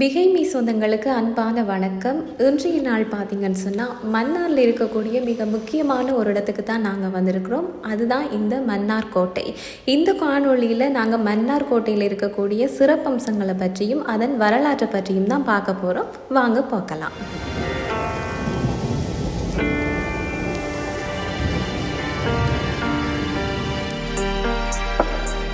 பிகைமி சொந்தங்களுக்கு அன்பான வணக்கம். இன்றைய நாள் பார்த்தீங்கன்னு சொன்னால் மன்னாரில் இருக்கக்கூடிய மிக முக்கியமான ஒரு இடத்துக்கு தான் நாங்கள் வந்திருக்கிறோம். அதுதான் இந்த மன்னார் கோட்டை. இந்த காணொளியில் நாங்கள் மன்னார் கோட்டையில் இருக்கக்கூடிய சிறப்பம்சங்களை பற்றியும் அதன் வரலாற்றை பற்றியும் தான் பார்க்க போகிறோம் வாங்க பார்க்கலாம்.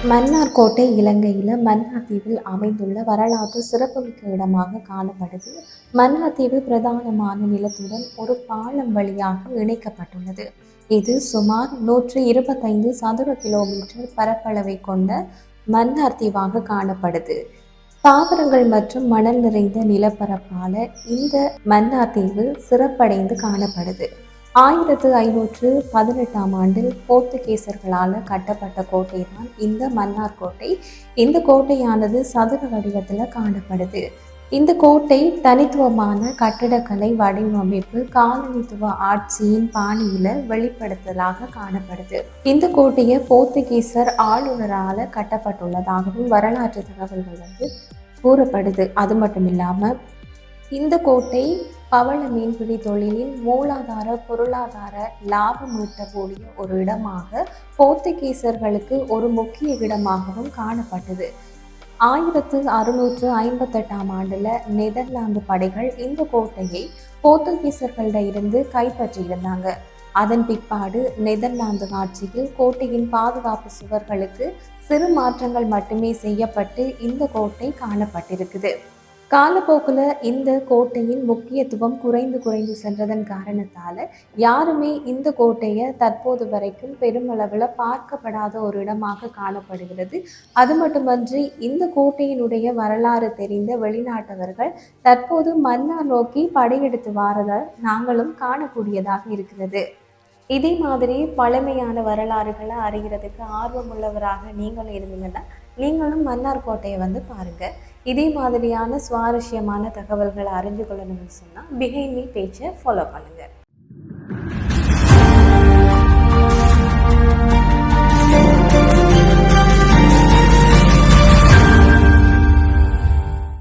மன்னார் கோட்டை இலங்கையில் மன்னார் தீவில் அமைந்துள்ள வரலாற்று சிறப்புமிக்க இடமாக காணப்படுது. மன்னார் தீவு பிரதானமான நிலத்துடன் ஒரு பாலம் வழியாக இணைக்கப்பட்டுள்ளது. இது சுமார் நூற்றி இருபத்தைந்து சதுர கிலோமீட்டர் பரப்பளவை கொண்ட மன்னார் தீவாக காணப்படுது. தாவரங்கள் மற்றும் மணல் நிறைந்த நிலப்பரப்பால இந்த மன்னார் தீவு சிறப்படைந்து காணப்படுது. ஆயிரத்து ஐநூற்று பதினெட்டாம் ஆண்டில் போர்த்துகீசர்களால் கட்டப்பட்ட கோட்டை தான் இந்த மன்னார் கோட்டை. இந்த கோட்டையானது சதுர வடிவத்தில் காணப்படுது. இந்த கோட்டை தனித்துவமான கட்டிடக்கலை வடிவமைப்பு காலனித்துவ ஆட்சியின் பாணியில வெளிப்படுத்தலாக காணப்படுது. இந்த கோட்டையை போர்த்துகீசர் ஆளுநரால கட்டப்பட்டுள்ளதாகவும் வரலாற்று தகவல்கள் வந்து கூறப்படுது. அது மட்டும் இல்லாம இந்த கோட்டை பவள மீன்பிடி தொழிலில் மூலாதார பொருளாதார லாபம் ஈட்டக்கூடிய ஒரு இடமாக போர்த்துகீசர்களுக்கு ஒரு முக்கிய இடமாகவும் காணப்பட்டது. ஆயிரத்து அறுநூற்று ஐம்பத்தெட்டாம் ஆண்டில் நெதர்லாந்து படைகள் இந்த கோட்டையை போர்த்துகீசர்களிட இருந்து கைப்பற்றியிருந்தாங்க. அதன் பிற்பாடு நெதர்லாந்து ஆட்சியில் கோட்டையின் பாதுகாப்பு சுவர்களுக்கு சிறு மாற்றங்கள் மட்டுமே செய்யப்பட்டு இந்த கோட்டை காணப்பட்டிருக்குது. காலப்போக்கில் இந்த கோட்டையின் முக்கியத்துவம் குறைந்து குறைந்து சென்றதன் காரணத்தால் யாருமே இந்த கோட்டையை தற்போது வரைக்கும் பெருமளவில் பார்க்கப்படாத ஒரு இடமாக காணப்படுகிறது. அது மட்டுமன்றி இந்த கோட்டையினுடைய வரலாறு தெரிந்த வெளிநாட்டவர்கள் தற்போது மன்னார் நோக்கி படையெடுத்து வாரதை நாங்களும் காணக்கூடியதாக இருக்கிறது. இதே மாதிரி பழமையான வரலாறுகளை அறிகிறதுக்கு ஆர்வமுள்ளவராக நீங்களும் இருந்தீங்கன்னா நீங்களும் மன்னார் கோட்டையை வந்து பாருங்கள் இதே மாதிரியான சுவாரஸ்யமான தகவல்களை அறிஞ்சு கொள்ளணும்னு சொன்னால் பிஹைண்ட் மீ பேஜை ஃபாலோ பண்ணுங்கள்